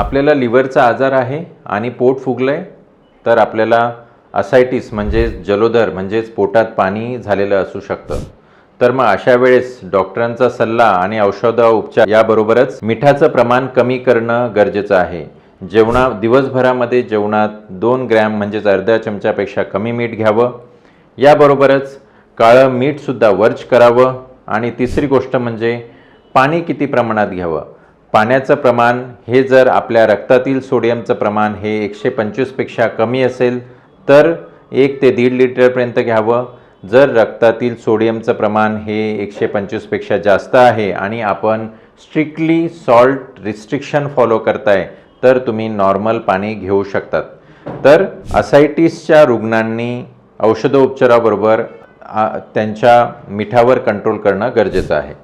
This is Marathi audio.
आपल्याला लिव्हरचा आजार आहे आणि पोट फुगलं आहे तर आपल्याला असायटिस म्हणजेच जलोदर म्हणजेच पोटात पाणी झालेलं असू शकतं. तर मग अशा वेळेस डॉक्टरांचा सल्ला आणि औषध उपचार याबरोबरच मिठाचं प्रमाण कमी करणं गरजेचं आहे. जेवणा दिवसभरामध्ये जेवणात दोन ग्रॅम म्हणजेच अर्ध्या चमच्यापेक्षा कमी मीठ घ्यावं. याबरोबरच काळं मीठसुद्धा वर्ज करावं. आणि तिसरी गोष्ट म्हणजे पाणी किती प्रमाणात घ्यावं. पाण्याचं प्रमाण हे जर आपल्या रक्तातील सोडियमचं प्रमाण हे एकशे पंचवीसपेक्षा कमी असेल तर एक ते दीड लिटरपर्यंत घ्यावं. जर रक्तातील सोडियमचं प्रमाण हे एकशे पंचवीसपेक्षा जास्त आहे आणि आपण स्ट्रिक्टली सॉल्ट रिस्ट्रिक्शन फॉलो करताय तर तुम्ही नॉर्मल पाणी घेऊ शकतात. तर असायटिसच्या रुग्णांनी औषधोपचाराबरोबर त्यांच्या मिठावर कंट्रोल करणं गरजेचं आहे.